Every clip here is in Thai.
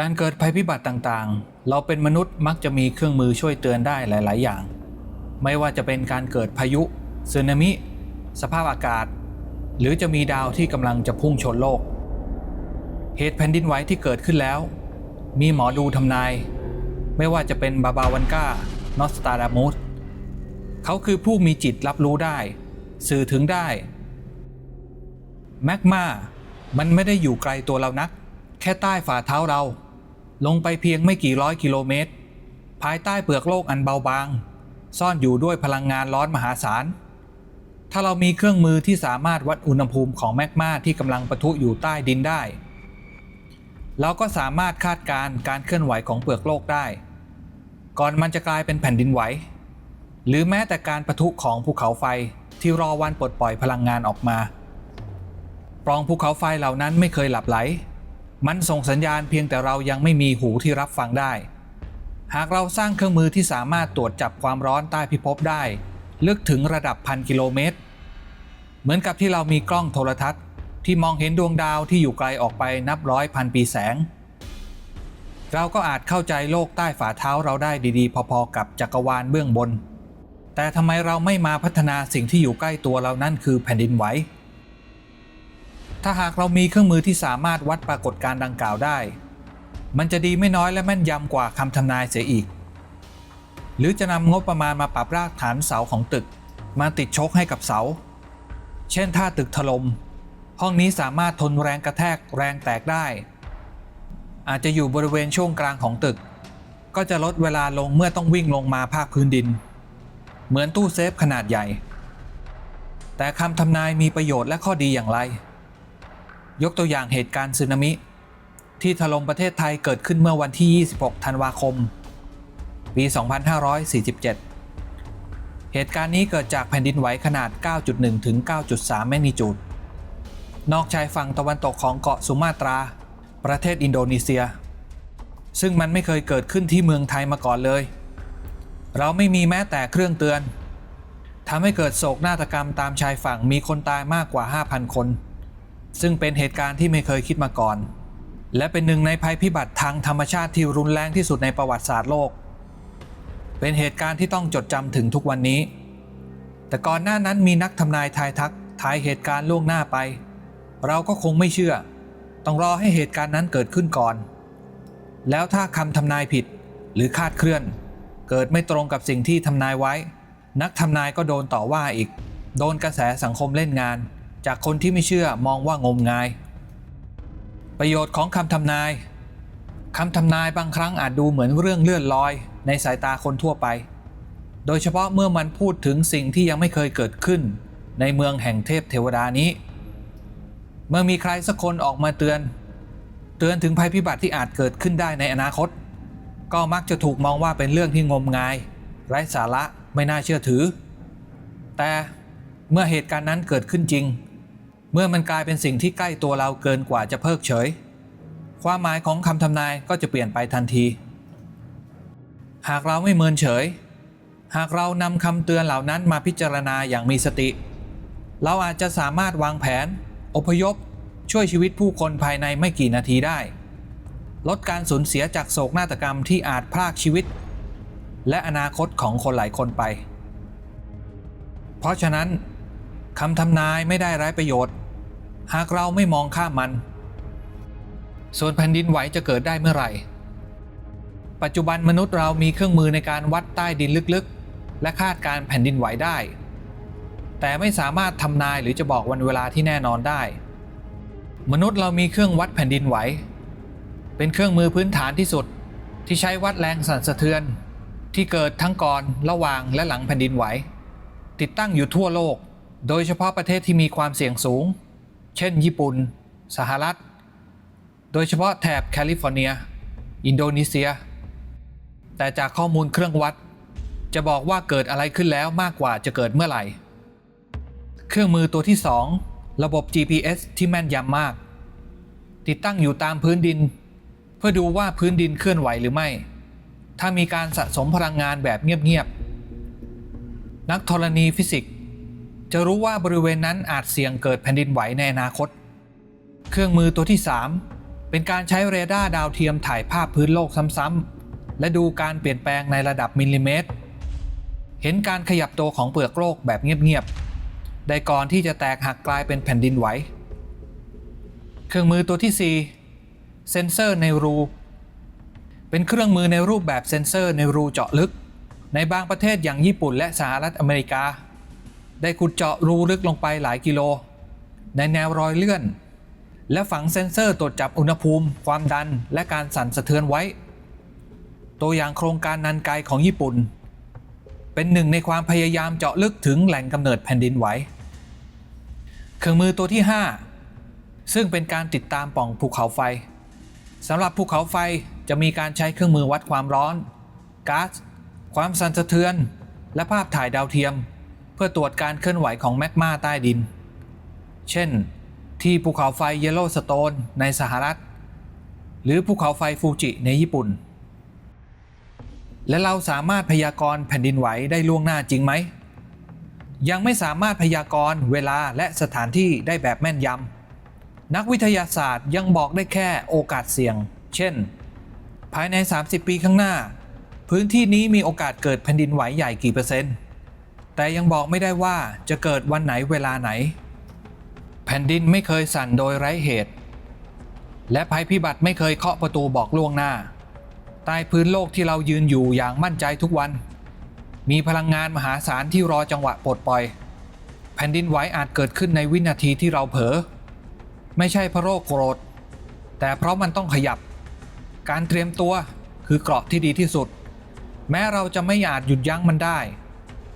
การเกิดภัยพิบัติต่างๆ เราเป็นมนุษย์มักจะมีเครื่องมือช่วยเตือนได้หลาย ๆ อย่าง ไม่ว่าจะเป็นการเกิดพายุสึนามิ สภาพอากาศ หรือจะมีดาวที่กำลังจะพุ่งชนโลก เหตุแผ่นดินไหวที่เกิดขึ้นแล้ว มีหมอดูทำนาย ไม่ว่าจะเป็นบาบาวันกานอสตาดามุสเขาคือผู้มีจิตรับรู้ได้ สื่อถึงได้แมกมามันไม่ได้อยู่ไกลตัวเรานัก แค่ใต้ฝ่าเท้าเรา ลงไปเพียงไม่กี่ร้อยกิโลเมตร ภายใต้เปลือกโลกอันเบาบาง ซ่อนอยู่ด้วยพลังงานร้อนมหาศาล ถ้าเรามีเครื่องมือที่สามารถวัดอุณหภูมิของแมกมาที่กำลังปะทุอยู่ใต้ดินได้ เราก็สามารถคาดการณ์การเคลื่อนไหวของเปลือกโลกได้ ก่อนมันจะกลายเป็นแผ่นดินไหว หรือแม้แต่การปะทุของภูเขาไฟที่รอวันปลดปล่อยพลังงานออกมา ปล่องภูเขาไฟเหล่านั้นไม่เคยหลับไหล มันส่งสัญญาณเพียงแต่เรายังไม่มีหูที่รับฟังได้ หากเราสร้างเครื่องมือที่สามารถตรวจจับความร้อนใต้พิภพได้ ลึกถึงระดับพันกิโลเมตร เหมือนกับที่เรามีกล้องโทรทัศน์ ที่มองเห็นดวงดาวที่อยู่ไกลออกไปนับร้อยพันปีแสง เราก็อาจเข้าใจโลกใต้ฝ่าเท้าเราได้ดีๆ พอๆกับจักรวาลเบื้องบน แต่ทำไมเราไม่มาพัฒนาสิ่งที่อยู่ใกล้ตัวเรานั่นคือแผ่นดินไหว ถ้าหากเรามีเครื่องมือที่สามารถวัดปรากฏการณ์ดังกล่าวได้ มันจะดีไม่น้อยและแม่นยำกว่าคำทำนายเสียอีก หรือจะนำงบประมาณมาปรับรากฐานเสาของตึก มาติดชกให้กับเสา เช่นถ้าตึกถลม่มห้องนี้สามารถทนแรงกระแทกแรงแตกได้ อาจจะอยู่บริเวณช่วงกลางของตึก ก็จะลดเวลาลงเมื่อต้องวิ่งลงมาภาคพื้นดิน เหมือนตู้เซฟขนาดใหญ่ แต่คำทำนายมีประโยชน์และข้อดีอย่างไร ยกตัวอย่างเหตุการณ์สึนามิ ที่ถล่มประเทศไทยเกิดขึ้นเมื่อวันที่ 26 ธันวาคม ปี 2547 เหตุการณ์นี้เกิดจากแผ่นดินไหวขนาด 9.1 ถึง 9.3 แมกนิจูด นอกชายฝั่งตะวันตกของเกาะสุมาตรา ประเทศอินโดนีเซีย ซึ่งมันไม่เคยเกิดขึ้นที่เมืองไทยมาก่อนเลย เราไม่มีแม้แต่เครื่องเตือนทำให้เกิดโศกนาฏกรรมตามชายฝั่งมีคนตายมากกว่า 5,000 คน ซึ่งเป็นเหตุการณ์ที่ไม่เคยคิดมาก่อน และเป็นหนึ่งในภัยพิบัติทางธรรมชาติที่รุนแรงที่สุดในประวัติศาสตร์โลก เป็นเหตุการณ์ที่ต้องจดจำถึงทุกวันนี้ แต่ก่อนหน้านั้นมีนักทำนายทายทักทายเหตุการณ์ล่วงหน้าไป เราก็คงไม่เชื่อ ต้องรอให้เหตุการณ์นั้นเกิดขึ้นก่อน แล้วถ้าคำทำนายผิดหรือคาดเคลื่อน เกิดไม่ตรงกับสิ่งที่ทำนายไว้ นักทำนายก็โดนต่อว่าอีก โดนกระแสสังคมเล่นงาน จากคนที่ไม่เชื่อมองว่างมงาย ประโยชน์ของคำทำนายคำทำนายบางครั้งอาจดูเหมือนเรื่องเลื่อนลอย ในสายตาคนทั่วไป โดยเฉพาะเมื่อมันพูดถึงสิ่งที่ยังไม่เคยเกิดขึ้น ในเมืองแห่งเทพเทวดานี้ เมื่อมีใครสักคนออกมาเตือน เตือนถึงภัยพิบัติที่อาจเกิดขึ้นได้ในอนาคต ก็มักจะถูกมองว่าเป็นเรื่องที่งมงาย ไร้สาระไม่น่าเชื่อถือ แต่เมื่อเหตุการณ์นั้นเกิดขึ้นจริง เมื่อมันกลายเป็นสิ่งที่ใกล้ตัวเราเกินกว่าจะเพิกเฉย ความหมายของคำทำนายก็จะเปลี่ยนไปทันที หากเราไม่เมินเฉย หากเรานำคำเตือนเหล่านั้นมาพิจารณาอย่างมีสติ เราอาจจะสามารถวางแผน อพยพ ช่วยชีวิตผู้คนภายในไม่กี่นาทีได้ ลดการสูญเสียจากโศกนาฏกรรมที่อาจพรากชีวิต และอนาคตของคนหลายคนไป เพราะฉะนั้นคำทำนายไม่ได้ไร้ประโยชน์ หากเราไม่มองข้ามมัน ส่วนแผ่นดินไหวจะเกิดได้เมื่อไหร่ ปัจจุบันมนุษย์เรามีเครื่องมือในการวัดใต้ดินลึกๆ และคาดการแผ่นดินไหวได้ แต่ไม่สามารถทำนายหรือจะบอกวันเวลาที่แน่นอนได้ มนุษย์เรามีเครื่องวัดแผ่นดินไหว เป็นเครื่องมือพื้นฐานที่สุดที่ใช้วัดแรงสั่นสะเทือน ที่เกิดทั้งก่อนระหว่างและหลังแผ่นดินไหว ติดตั้งอยู่ทั่วโลก โดยเฉพาะประเทศที่มีความเสี่ยงสูง เช่น ญี่ปุ่น สหรัฐ โดยเฉพาะแถบแคลิฟอร์เนีย อินโดนีเซีย แต่จากข้อมูลเครื่องวัด จะบอกว่าเกิดอะไรขึ้นแล้วมากกว่าจะเกิดเมื่อไหร่ เครื่องมือตัวที่ 2 ระบบ GPS ที่แม่นยำมาก ติดตั้งอยู่ตามพื้นดิน เพื่อดูว่าพื้นดินเคลื่อนไหวหรือไม่ ถ้ามีการสะสมพลังงานแบบเงียบๆนักธรณีฟิสิกส์ จะรู้ว่าบริเวณนั้นอาจเสี่ยงเกิดแผ่นดินไหวในอนาคต เครื่องมือตัวที่3เเป็นการใช้เรดาร์ดาวเทียมถ่ายภาพพื้นโลกซ้ำๆ และดูการเปลี่ยนแปลงในระดับมิลลิเมตร เห็นการขยับตัวของเปลือกโลกแบบเงียบๆ ได้ก่อนที่จะแตกหักกลายเป็นแผ่นดินไหว เครื่องมือตัวที่ 4 เซนเซอร์ในรู เป็นเครื่องมือในรูปแบบเซนเซอร์ในรูเจาะลึก ในบางประเทศอย่างญี่ปุ่นและสหรัฐอเมริกา ได้ขุดเจาะรูลึกลงไปหลายกิโล ในแนวรอยเลื่อน และฝังเซ็นเซอร์ตรวจจับอุณหภูมิ ความดันและการสั่นสะเทือนไว้ ตัวอย่างโครงการนันไกของญี่ปุ่น เป็นหนึ่งในความพยายามเจาะลึกถึงแหล่งกำเนิดแผ่นดินไหวเครื่องมือตัวที่ 5 ซึ่งเป็นการติดตามป่องภูเขาไฟสำหรับภูเขาไฟจะมีการใช้เครื่องมือวัดความร้อนก๊าซความสั่นสะเทือน และภาพถ่ายดาวเทียม เพื่อตรวจการเคลื่อนไหวของแมกมาใต้ดิน เช่น ที่ภูเขาไฟเยลโลสโตนในสหรัฐ หรือภูเขาไฟฟูจิในญี่ปุ่น และเราสามารถพยากรณ์แผ่นดินไหวได้ล่วงหน้าจริงไหม ยังไม่สามารถพยากรณ์เวลาและสถานที่ได้แบบแม่นยำ นักวิทยาศาสตร์ยังบอกได้แค่โอกาสเสี่ยง เช่น ภายใน 30 ปีข้างหน้า พื้นที่นี้มีโอกาสเกิดแผ่นดินไหวใหญ่กี่เปอร์เซ็นต์ แต่ยังบอกไม่ได้ว่าจะเกิดวันไหนเวลาไหน แผ่นดินไม่เคยสั่นโดยไร้เหตุ และภัยพิบัติไม่เคยเคาะประตูบอกล่วงหน้า ใต้พื้นโลกที่เรายืนอยู่อย่างมั่นใจทุกวัน มีพลังงานมหาศาลที่รอจังหวะปลดปล่อย แผ่นดินไหวอาจเกิดขึ้นในวินาทีที่เราเผลอไม่ใช่เพราะโรคโกรธ แต่เพราะมันต้องขยับ การเตรียมตัวคือเกราะที่ดีที่สุด แม้เราจะไม่อาจหยุดยั้งมันได้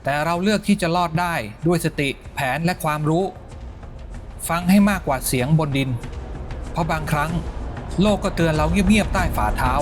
แต่เราเลือกที่จะรอดได้ด้วยสติแผนและความรู้ ฟังให้มากกว่าเสียงบนดิน เพราะบางครั้ง โลกก็เตือนเราเงียบๆใต้ฝ่าเท้า